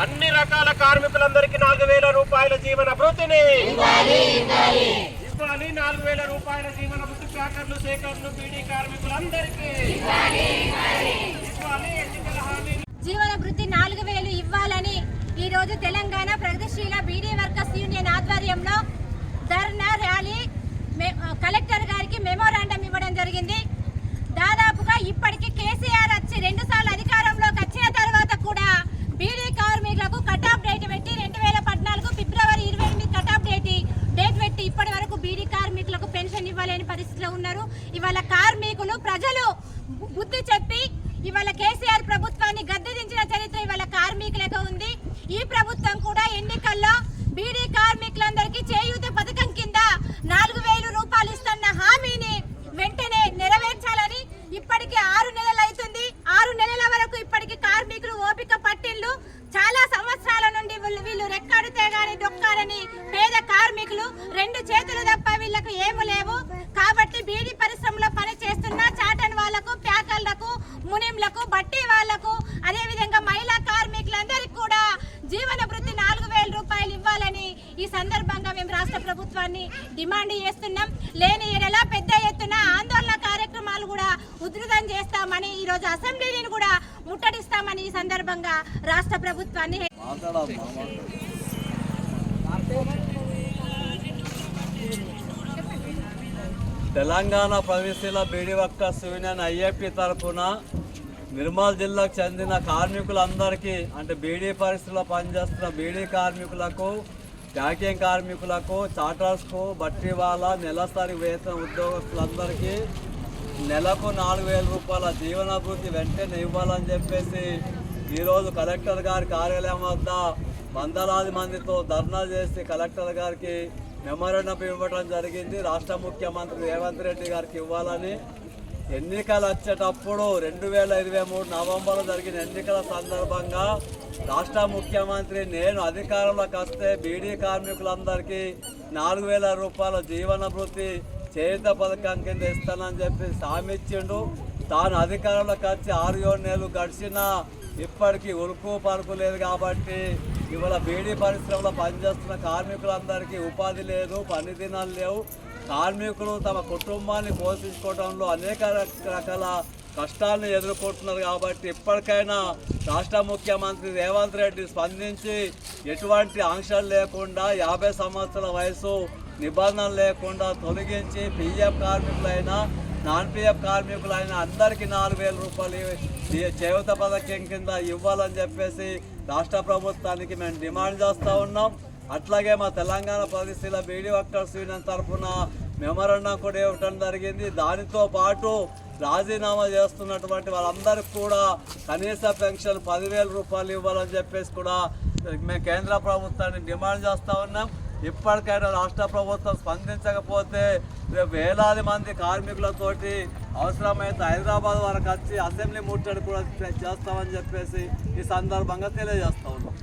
అన్ని రకాల కార్మికులందరికీ నాలుగు వేల రూపాయల జీవన భృతిని. ఇవ్వాలి నాలుగు వేల రూపాయల జీవన భృతి ప్యాకర్లు సేకర్లు బీడీ కార్మికులందరికీ. జీవన వృత్తి నాలుగు వేలు ఇవ్వాలని ఈ రోజు తెలంగాణ ప్రగతిశీల బీడీ వర్కర్స్ యూనియన్ ఆధ్వర్యంలో ధర్నా ర్యాలీ మె- కలెక్టర్ గారికి మెమోరాండం ఇవ్వడం జరిగింది దాదాపుగా ఇప్పటికి కేసీఆర్ వచ్చి రెండు సార్లు అధికారంలోకి వచ్చిన తర్వాత కూడా బీడీ కార్మికులకు కట్ ఆఫ్ డేట్ పెట్టి రెండు వేల పద్నాలుగు ఫిబ్రవరి ఇరవై ఎనిమిది కట్ ఆఫ్ డేట్ డేట్ పెట్టి ఇప్పటి వరకు బీడీ కార్మికులకు పెన్షన్ ఇవ్వలేని పరిస్థితిలో ఉన్నారు ఇవాళ కార్మికులు ప్రజలు బుద్ధి చెప్పి ఇవాళ కేసీఆర్ ప్రభుత్వాన్ని గద్దెదించిన చరిత్ర ఇవాళ కార్మికులకు ఉంది. ఈ ప్రభుత్వం కూడా ఎన్నికల్లో బీడీ కార్మికులందరికీ చేయూత పథకం కింద నాలుగు వేలు రూపాయలు ఇస్తున్న హామీని వెంటనే నెరవేర్చాలని ఇప్పటికి ఆరు నెలలు అవుతుంది. ఆరు నెలల వరకు ఇప్పటికి కార్మికులు ఓపిక పట్టిల్లు చాలా సంవత్సరాల నుండి వీళ్ళు వీళ్ళు రెక్కాడితే గాని దొక్కాలని పేద కార్మికులు రెండు చే తప్ప వీళ్ళకు ఏమీ లేవు కాబట్టి బీడీ పరిశ్రమలో పని చేస్తున్న చాటన్ వాళ్ళకు ప్యాకర్లకు పట్టే వాళ్ళకు అదే విధంగా మహిళా కార్మికులందరికీ కూడా జీవన వృత్తి నాలుగు వేల రూపాయలు ఇవ్వాలని ఈ సందర్భంగా మేము రాష్ట్ర ప్రభుత్వాన్ని డిమాండ్ చేస్తున్నాం. లేని ఎలా పెద్ద ఎత్తున ఆందోళన కార్యక్రమాలు కూడా ఉధృతం చేస్తామని ఈ రోజు అసెంబ్లీని కూడా ముట్టడిస్తామని ఈ సందర్భంగా రాష్ట్ర ప్రభుత్వాన్ని తెలంగాణ ప్రవిశీల బీడీ వర్కర్స్ యూనియన్ ఐఏపీ తరఫున నిర్మల్ జిల్లాకు చెందిన కార్మికులందరికీ అంటే బీడీ పరిస్థితుల్లో పనిచేస్తున్న బీడీ కార్మికులకు ప్యాకింగ్ కార్మికులకు చార్టర్స్కు బట్టి వాళ్ళ నెలసరి వేతన ఉద్యోగస్తులందరికీ నెలకు నాలుగు వేల రూపాయల జీవనాభివృద్ధి వెంటనే ఇవ్వాలని చెప్పేసి ఈరోజు కలెక్టర్ గారి కార్యాలయం వద్ద వందలాది మందితో ధర్నా చేసి కలెక్టర్ గారికి మెమోరండం ఇవ్వడం జరిగింది. రాష్ట్ర ముఖ్యమంత్రి రేవంత్ రెడ్డి గారికి ఇవ్వాలని ఎన్నికలు వచ్చేటప్పుడు రెండు వేల ఇరవై మూడు నవంబర్లో జరిగిన ఎన్నికల సందర్భంగా రాష్ట్ర ముఖ్యమంత్రి నేను అధికారంలోకి వస్తే బీడీ కార్మికులందరికీ నాలుగు వేల రూపాయల జీవన చేత చేయుత పథకం కింద ఇస్తానని చెప్పి హామీ ఇచ్చిండు తాను అధికారంలోకి వచ్చి ఆరు ఏడు నెలలు గడిచినా ఇప్పటికీ ఉరుకు పరుకు లేదు కాబట్టి ఇవాళ బీడీ పరిశ్రమలో పనిచేస్తున్న కార్మికులందరికీ ఉపాధి లేదు పని దినాలు లేవు. కార్మికులు తమ కుటుంబాన్ని పోషించుకోవడంలో అనేక రకాల కష్టాలను ఎదుర్కొంటున్నారు కాబట్టి ఇప్పటికైనా రాష్ట్ర ముఖ్యమంత్రి రేవంత్ రెడ్డి స్పందించి ఎటువంటి ఆంక్షలు లేకుండా యాభై సంవత్సరాల వయసు నిబంధనలు లేకుండా తొలగించి పిఎఫ్ కార్మికులైనా నాన్ పిఎఫ్ కార్మికులైన అందరికీ నాలుగు వేల రూపాయలు జీవిత పథకం కింద ఇవ్వాలని చెప్పేసి రాష్ట్ర ప్రభుత్వానికి మేము డిమాండ్ చేస్తూ ఉన్నాం. అట్లాగే మా తెలంగాణ ప్రదేశీల బీడీ వర్కర్స్ యూనియన్ తరఫున మెమరాండం కూడా ఇవ్వటం జరిగింది. దానితో పాటు రాజీనామా చేస్తున్నటువంటి వాళ్ళందరికీ కూడా కనీస పెన్షన్ పదివేల రూపాయలు ఇవ్వాలని చెప్పేసి కూడా మేము కేంద్ర ప్రభుత్వాన్ని డిమాండ్ చేస్తూ ఉన్నాం. ఇప్పటికైనా రాష్ట్ర ప్రభుత్వం స్పందించకపోతే రేపు వేలాది మంది కార్మికులతోటి అవసరమైతే హైదరాబాద్ వరకు వచ్చి అసెంబ్లీ ముట్టడి కూడా చేస్తామని చెప్పేసి ఈ సందర్భంగా తెలియజేస్తా ఉన్నాం.